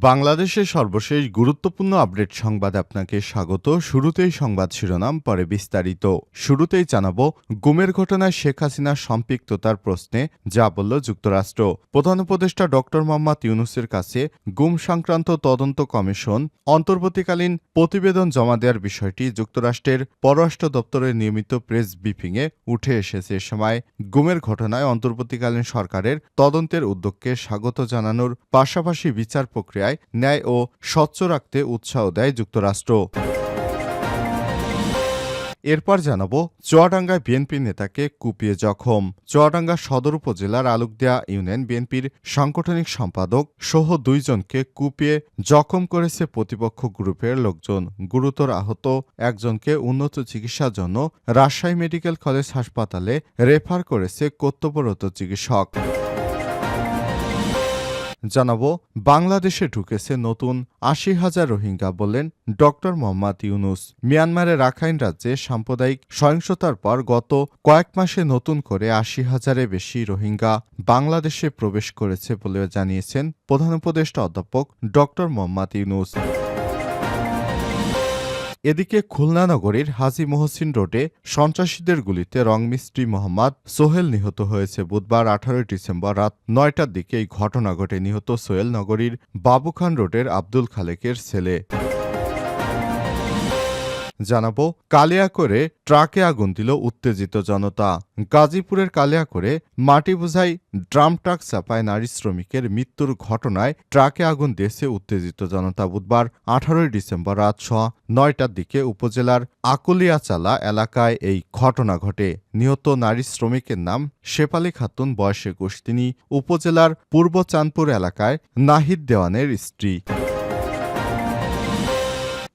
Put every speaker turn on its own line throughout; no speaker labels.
বাংলাদেশের সর্বশেষ গুরুত্বপূর্ণ আপডেট সংবাদ আপনাকে স্বাগত। শুরুতেই সংবাদ শিরোনাম, পরে বিস্তারিত। শুরুতেই জানাব গুমের ঘটনায় শেখ হাসিনার সম্পৃক্ততার প্রশ্নে, যা বলল যুক্তরাষ্ট্র। প্রধান উপদেষ্টা ড. মোহাম্মদ ইউনুসের কাছে গুম সংক্রান্ত তদন্ত কমিশন অন্তর্বর্তীকালীন প্রতিবেদন জমা দেওয়ার বিষয়টি যুক্তরাষ্ট্রের পররাষ্ট্র দপ্তরের নিয়মিত প্রেস ব্রিফিংয়ে উঠে এসেছে। এ সময় গুমের ঘটনায় অন্তর্বর্তীকালীন সরকারের তদন্তের উদ্যোগকে স্বাগত জানানোর পাশাপাশি বিচার প্রক্রিয়ায় ন্যায় ও স্বচ্ছ রাখতে উৎসাহ দেয় যুক্তরাষ্ট্র। এরপর জানাব চুয়াডাঙ্গায় বিএনপি নেতাকে কুপিয়ে জখম। চুয়াডাঙ্গা সদর উপজেলার আলুকদিয়া ইউনিয়ন বিএনপির সাংগঠনিক সম্পাদক সহ দুইজনকে কুপিয়ে জখম করেছে প্রতিপক্ষ গ্রুপের লোকজন। গুরুতর আহত একজনকে উন্নত চিকিৎসার জন্য রাজশাহী মেডিকেল কলেজ হাসপাতালে রেফার করেছে কর্তব্যরত চিকিৎসক। জানাব, বাংলাদেশে ঢুকেছে নতুন আশি হাজার রোহিঙ্গা বললেন ড মোহাম্মদ ইউনুস। মিয়ানমারের রাখাইন রাজ্যে সাম্প্রদায়িক সহিংসতার পর গত কয়েক মাসে নতুন করে আশি হাজারে বেশি রোহিঙ্গা বাংলাদেশে প্রবেশ করেছে বলে জানিয়েছেন প্রধান উপদেষ্টা অধ্যাপক ড মোহাম্মদ ইউনুস। এদিকে খুলনা নগরীর হাজি মোহসিন রোডে সন্ত্রাসীদের গুলিতে রংমিস্ত্রি মোহাম্মদ সোহেল নিহত হয়েছে বুধবার আঠারোই ডিসেম্বর রাত নয়টার দিকে। এই ঘটনা ঘটে নিহত সোহেল নগরীর বাবুখান রোডের আব্দুল খালেকের ছেলে। জানাব কালিয়া করে ট্রাকে আগুন দিল উত্তেজিত জনতা। গাজীপুরের কালিয়া করে মাটি বোঝাই ড্রাম ট্রাক চাপায় নারী শ্রমিকের মৃত্যুর ঘটনায় ট্রাকে আগুন দিয়েছে উত্তেজিত জনতা। বুধবার আঠারোই ডিসেম্বর রাত ছ নয়টার দিকে উপজেলার আকুলিয়াচালা এলাকায় এই ঘটনা ঘটে। নিহত নারী শ্রমিকের নাম শেপালি খাতুন, বয়স তিনি উপজেলার পূর্ব চাঁদপুর এলাকায় নাহিদ দেওয়ানের স্ত্রী।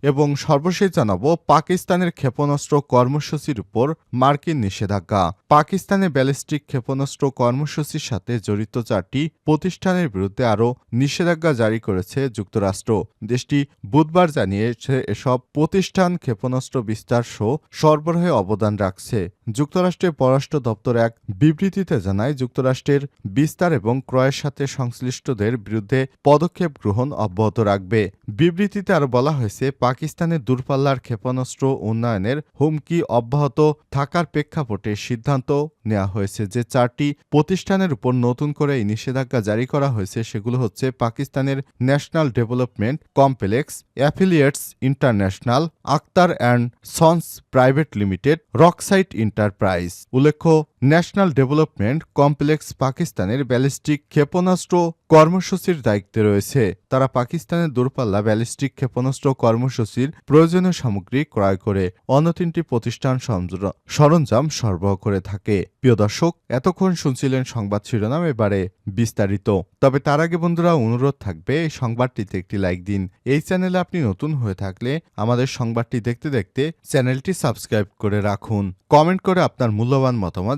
এবং সর্বশেষ জানাব পাকিস্তানের ক্ষেপণাস্ত্র কর্মসূচির উপর মার্কিন নিষেধাজ্ঞা। পাকিস্তানের ব্যালিস্টিক ক্ষেপণাস্ত্র কর্মসূচির সাথে জড়িত চারটি প্রতিষ্ঠানের বিরুদ্ধে আরও নিষেধাজ্ঞা জারি করেছে যুক্তরাষ্ট্র। দেশটি বুধবার জানিয়েছে, এসব প্রতিষ্ঠান ক্ষেপণাস্ত্র বিস্তার সহ সরবরাহে অবদান রাখছে। যুক্তরাষ্ট্রের পররাষ্ট্র দপ্তর এক বিবৃতিতে জানায়, যুক্তরাষ্ট্রের বিস্তার এবং ক্রয়ের সাথে সংশ্লিষ্টদের বিরুদ্ধে পদক্ষেপ গ্রহণ অব্যাহত রাখবে। বিবৃতিতে আরও বলা হয়েছে পাকিস্তানের দূরপাল্লার ক্ষেপণাস্ত্র উন্নয়নের হুমকি অব্যাহত থাকার প্রেক্ষাপটে সিদ্ধান্ত নেওয়া হয়েছে যে চারটি প্রতিষ্ঠানের উপর নতুন করে এই নিষেধাজ্ঞা জারি করা হয়েছে। সেগুলো হচ্ছে পাকিস্তানের national development complex, affiliates international, Akhtar and sons private limited, Rocksite enterprise. উল্লেখ্য ন্যাশনাল ডেভেলপমেন্ট কমপ্লেক্স পাকিস্তানের ব্যালিস্টিক ক্ষেপণাস্ত্র কর্মসূচির দায়িত্বে রয়েছে। তারা পাকিস্তানের দূরপাল্লা ব্যালিস্টিক ক্ষেপণাস্ত্র কর্মসূচির প্রয়োজনীয় সামগ্রী ক্রয় করে অন্য তিনটি প্রতিষ্ঠান সরঞ্জাম সরবরাহ করে থাকে। প্রিয় দর্শক, এতক্ষণ শুনছিলেন সংবাদ শিরোনাম এবারে বিস্তারিত। তবে তার আগে বন্ধুরা অনুরোধ থাকবে, এই সংবাদটিতে একটি লাইক দিন। এই চ্যানেলে আপনি নতুন হয়ে থাকলে আমাদের সংবাদটি দেখতে দেখতে চ্যানেলটি সাবস্ক্রাইব করে রাখুন। কমেন্ট করে আপনার মূল্যবান মতামত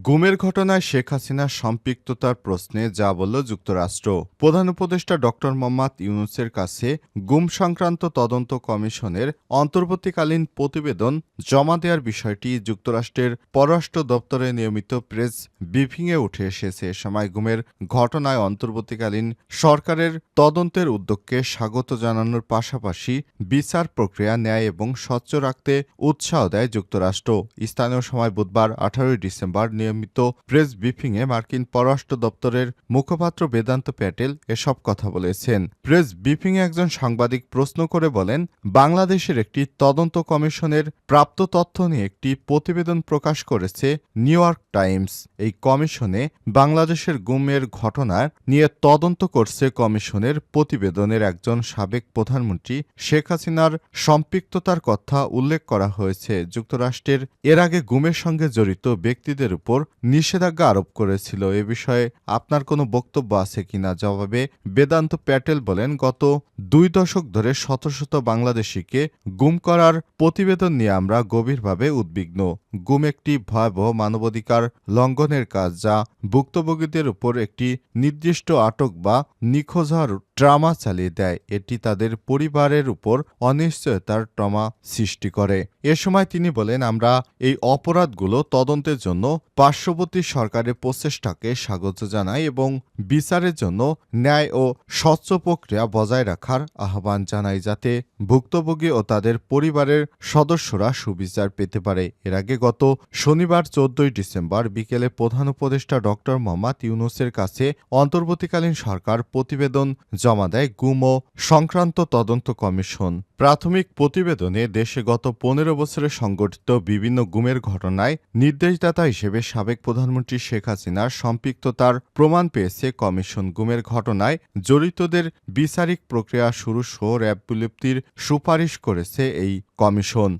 গুমের ঘটনায় শেখ হাসিনার সম্পৃক্ততার প্রশ্নে যা বলল যুক্তরাষ্ট্র। প্রধান উপদেষ্টা ড মোহাম্মদ ইউনুসের কাছে গুম সংক্রান্ত তদন্ত কমিশনের অন্তর্বর্তীকালীন প্রতিবেদন জমা দেওয়ার বিষয়টি যুক্তরাষ্ট্রের পররাষ্ট্র দপ্তরে নিয়মিত প্রেস ব্রিফিংয়ে উঠে এসেছে। এ সময় গুমের ঘটনায় অন্তর্বর্তীকালীন সরকারের তদন্তের উদ্যোগকে স্বাগত জানানোর পাশাপাশি বিচার প্রক্রিয়া, ন্যায় এবং স্বচ্ছ রাখতে উৎসাহ দেয় যুক্তরাষ্ট্র। স্থানীয় সময় বুধবার আঠারোই ডিসেম্বর নিয়মিত প্রেস ব্রিফিংয়ে মার্কিন পররাষ্ট্র দপ্তরের মুখপাত্র বেদান্ত প্যাটেল এসব কথা বলেছেন। প্রেস ব্রিফিংয়ে একজন সাংবাদিক প্রশ্ন করে বলেন, বাংলাদেশের একটি তদন্ত কমিশনের প্রাপ্ত তথ্য নিয়ে একটি প্রতিবেদন প্রকাশ করেছে নিউ ইয়র্ক টাইমস। এই কমিশনে বাংলাদেশের গুমের ঘটনা নিয়ে তদন্ত করছে কমিশনের প্রতিবেদনের একজন সাবেক প্রধানমন্ত্রী শেখ হাসিনার সম্পৃক্ততার কথা উল্লেখ করা হয়েছে। যুক্তরাষ্ট্রের এর আগে গুমের সঙ্গে জড়িত ব্যক্তিদের উপর উপর নিষেধাজ্ঞা আরোপ করেছিল। এ বিষয়ে আপনার কোনো বক্তব্য আছে কিনা? জবাবে বেদান্ত প্যাটেল বলেন, গত দুই দশক ধরে শত শত বাংলাদেশিকে গুম করার প্রতিবেদন নিয়ে আমরা গভীরভাবে উদ্বিগ্ন। গুম একটি ভয়াবহ মানবাধিকার লঙ্ঘনের কাজ, যা ভুক্তভোগীদের উপর একটি নির্দিষ্ট আটক বা নিখোঁজ হওয়ার ট্রামা চালিয়ে দেয়। এটি তাদের পরিবারের উপর অনিশ্চয়তার ট্রমা সৃষ্টি করে। এ সময় তিনি বলেন, আমরা এই অপরাধগুলো তদন্তের জন্য পার্শ্ববর্তী সরকারের প্রচেষ্টাকে স্বাগত জানাই এবং বিচারের জন্য ন্যায় ও স্বচ্ছ প্রক্রিয়া বজায় রাখার আহ্বান জানাই, যাতে ভুক্তভোগী ও তাদের পরিবারের সদস্যরা সুবিচার পেতে পারে। এর আগে গত শনিবার, চোদ্দই ডিসেম্বর বিকেলে প্রধান উপদেষ্টা ডক্টর মোহাম্মদ ইউনুসের কাছে অন্তর্বর্তীকালীন সরকার প্রতিবেদন জমা দেয় গুম ও সংক্রান্ত তদন্ত কমিশন। প্রাথমিক প্রতিবেদনে দেশে গত পনেরো বছরে সংগঠিত বিভিন্ন গুমের ঘটনায় নির্দেশদাতা হিসেবে সাবেক প্রধানমন্ত্রী শেখ হাসিনার সম্পৃক্ততার প্রমাণ পেয়েছে কমিশন গুমের ঘটনায়। জড়িতদের বিচারিক প্রক্রিয়া শুরু সহ র্যাব বিলুপ্তির সুপারিশ করেছে এই কমিশন।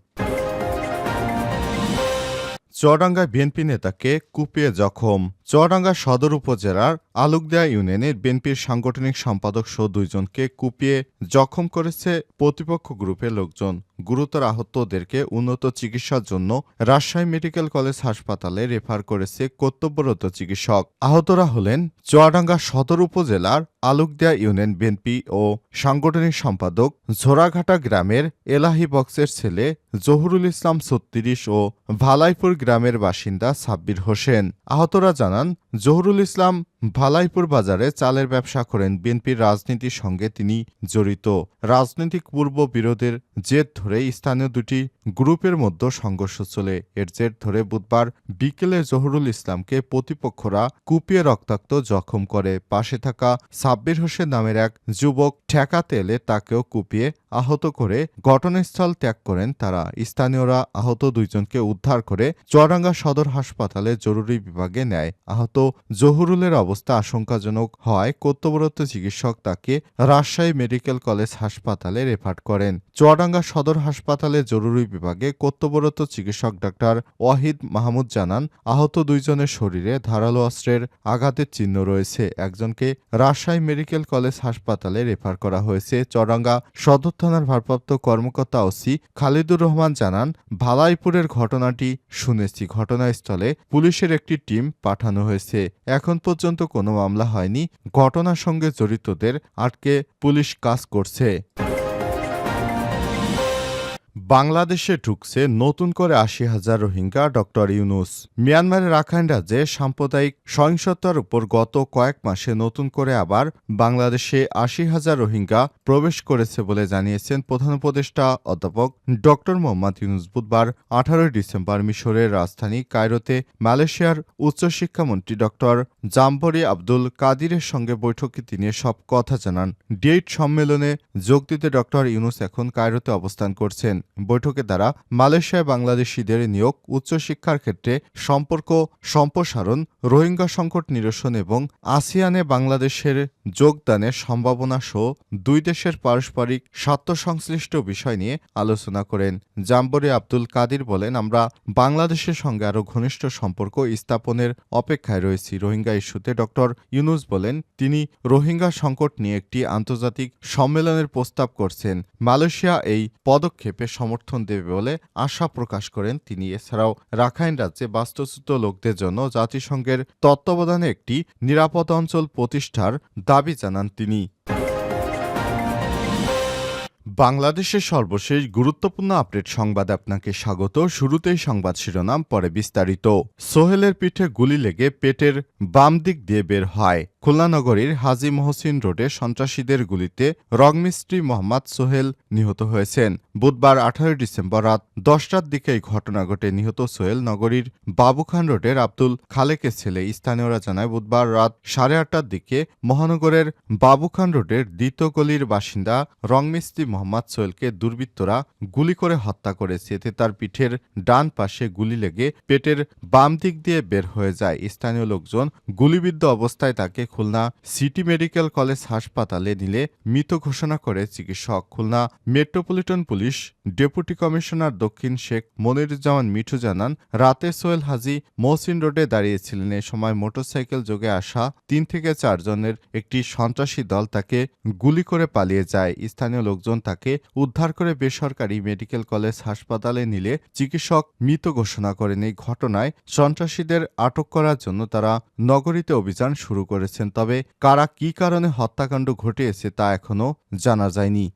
চুয়াডাঙ্গায় বিএনপি নেতাকে কুপিয়ে জখম। চুয়াডাঙ্গা সদর উপজেলার আলুকদিয়া ইউনিয়নের বিএনপির সাংগঠনিক সম্পাদক সহ দুইজনকে কুপিয়ে জখম করেছে প্রতিপক্ষ গ্রুপের লোকজন। গুরুতর আহতদেরকে উন্নত চিকিৎসার জন্য রাজশাহী মেডিকেল কলেজ হাসপাতালে রেফার করেছে কর্তব্যরত চিকিৎসক। আহতরা হলেন চুয়াডাঙ্গা সদর উপজেলার আলুকদিয়া ইউনিয়ন বিএনপি ও সাংগঠনিক সম্পাদক ঝোড়াঘাটা গ্রামের এলাহি বক্সের ছেলে জহুরুল ইসলাম ছত্রিশ ও ভালাইপুর গ্রামের বাসিন্দা সাব্বির হোসেন। আহতরা জানান জহুরুল ইসলাম ভালাইপুর বাজারে চালের ব্যবসা করেন বিএনপির রাজনীতির সঙ্গে তিনি জড়িত। রাজনৈতিক পূর্ব বিরোধের জেদ ধরে স্থানীয় দুটি গ্রুপের মধ্যে সংঘর্ষ চলে। এর জের ধরে বুধবার বিকেলে জহুরুল ইসলামকে প্রতিপক্ষরা কুপিয়ে রক্তাক্ত জখম করে। পাশে থাকা সাব্বির হোসেন নামের এক যুবক ঠেকাতে এলে তাকেও কুপিয়ে আহত করে ঘটনাস্থল ত্যাগ করেন তারা। স্থানীয়রা আহত দুইজনকে উদ্ধার করে চুয়াডাঙ্গা সদর হাসপাতালে জরুরি বিভাগে নেয়। আহত জহুরুলের অবস্থা আশঙ্কাজনক হওয়ায় কর্তব্যরত চিকিৎসক তাকে রাজশাহী মেডিকেল কলেজ হাসপাতালে রেফার করেন। চুয়াডাঙ্গা সদর হাসপাতালে জরুরি বিভাগে কর্তব্যরত চিকিৎসক ডাক্তার ওয়াহিদ মাহমুদ জানান, আহত দুইজনের শরীরে ধারালো অস্ত্রের আঘাতের চিহ্ন রয়েছে। একজনকে রাজশাহী মেডিকেল কলেজ হাসপাতালে রেফার করা হয়েছে। চুয়াডাঙ্গা সদর থানার ভারপ্রাপ্ত কর্মকর্তা ওসি খালিদুর রহমান জানান, ভালাইপুরের ঘটনাটি শুনেছি। ঘটনাস্থলে পুলিশের একটি টিম পাঠানো হয়েছে। এখন পর্যন্ত কোনো মামলা হয়নি। ঘটনার সঙ্গে জড়িতদের আটকে পুলিশ কাজ করছে। বাংলাদেশে ঢুকছে নতুন করে আশি হাজার রোহিঙ্গা ডক্টর ইউনুস। মিয়ানমারের রাখাইন রাজ্যে সাম্প্রদায়িক সহিংসতার উপর গত কয়েক মাসে নতুন করে আবার বাংলাদেশে আশি হাজার রোহিঙ্গা প্রবেশ করেছে বলে জানিয়েছেন প্রধান উপদেষ্টা অধ্যাপক ডক্টর মোহাম্মদ ইউনুস বুধবার আঠারোই ডিসেম্বর মিশরের রাজধানী কায়রোতে মালয়েশিয়ার উচ্চশিক্ষামন্ত্রী ডক্টর জাম্বরি আব্দুল কাদিরের সঙ্গে বৈঠকে তিনি সব কথা জানান। ডেট সম্মেলনে যোগ দিতে ডক্টর ইউনুস এখন কায়রোতে অবস্থান করছেন। বৈঠকে দ্বারা মালয়েশিয়ায় বাংলাদেশিদের নিয়োগ, উচ্চশিক্ষার ক্ষেত্রে সম্পর্ক সম্প্রসারণ, রোহিঙ্গা সংকট নিরসন এবং আসিয়ানে বাংলাদেশের যোগদানের সম্ভাবনা সহ দুই দেশের পারস্পরিক স্বার্থ সংশ্লিষ্ট বিষয় নিয়ে আলোচনা করেন। জাম্বরে আব্দুল কাদির বলেন, আমরা বাংলাদেশের সঙ্গে আরও ঘনিষ্ঠ সম্পর্ক স্থাপনের অপেক্ষায় রয়েছি। রোহিঙ্গা ইস্যুতে ডক্টর ইউনুস বলেন, তিনি রোহিঙ্গা সংকট নিয়ে একটি আন্তর্জাতিক সম্মেলনের প্রস্তাব করছেন। মালয়েশিয়া এই পদক্ষেপে সমর্থন দেবে বলে আশা প্রকাশ করেন তিনি। এছাড়াও রাখাইন রাজ্যে বাস্তুচ্যুত লোকদের জন্য জাতিসংঘের তত্ত্বাবধানে একটি নিরাপদ অঞ্চল প্রতিষ্ঠার দাবি জানান তিনি। বাংলাদেশের সর্বশেষ গুরুত্বপূর্ণ আপডেট সংবাদ আপনাকে স্বাগত। শুরুতেই সংবাদ শিরোনাম, পরে বিস্তারিত। সোহেলের পিঠে গুলি লেগে পেটের বাম দিক দিয়ে বের হয়। খুলনা নগরীর হাজি মহসিন রোডে সন্ত্রাসীদের গুলিতে রংমিস্ত্রি মোহাম্মদ সোহেল নিহত হয়েছেন। বুধবার আঠারোই ডিসেম্বর রাত দশটার দিকে এই ঘটনা ঘটে। নিহত সোহেল নগরীর বাবুখান রোডের আব্দুল খালেকের ছেলে। স্থানীয়রা জানায়, বুধবার রাত সাড়ে আটটার দিকে মহানগরের বাবুখান রোডের দ্বিতীয় গলির বাসিন্দা রংমিস্ত্রি মোহাম্মদ সোহেলকে দুর্বৃত্তরা গুলি করে হত্যা করেছে। এতে তার পিঠের ডান পাশে গুলি লেগে পেটের বাম দিক দিয়ে বের হয়ে যায়। স্থানীয় লোকজন গুলিবিদ্ধ অবস্থায় তাকে খুলনা সিটি মেডিকেল কলেজ হাসপাতালে নিলে মৃত ঘোষণা করে চিকিৎসক। Khulna metropolitan police deputy commissioner দক্ষিণ শেখ মনিরুজ্জামান মিঠু জানান, রাতে সোহেল হাজি মহসিন রোডে দাঁড়িয়েছিলেন। এ সময় মোটরসাইকেল যোগে আসা তিন থেকে চারজনের একটি সন্ত্রাসী দল তাকে গুলি করে পালিয়ে যায়। স্থানীয় লোকজন তাকে উদ্ধার করে বেসরকারি মেডিকেল কলেজ হাসপাতালে নিলে চিকিৎসক মৃত ঘোষণা করেন এই ঘটনায় সন্ত্রাসীদের আটক করার জন্য তারা নগরীতে অভিযান শুরু করেছেন। তবে কারা কী কারণে হত্যাকাণ্ড ঘটিয়েছে তা এখনও জানা যায়নি।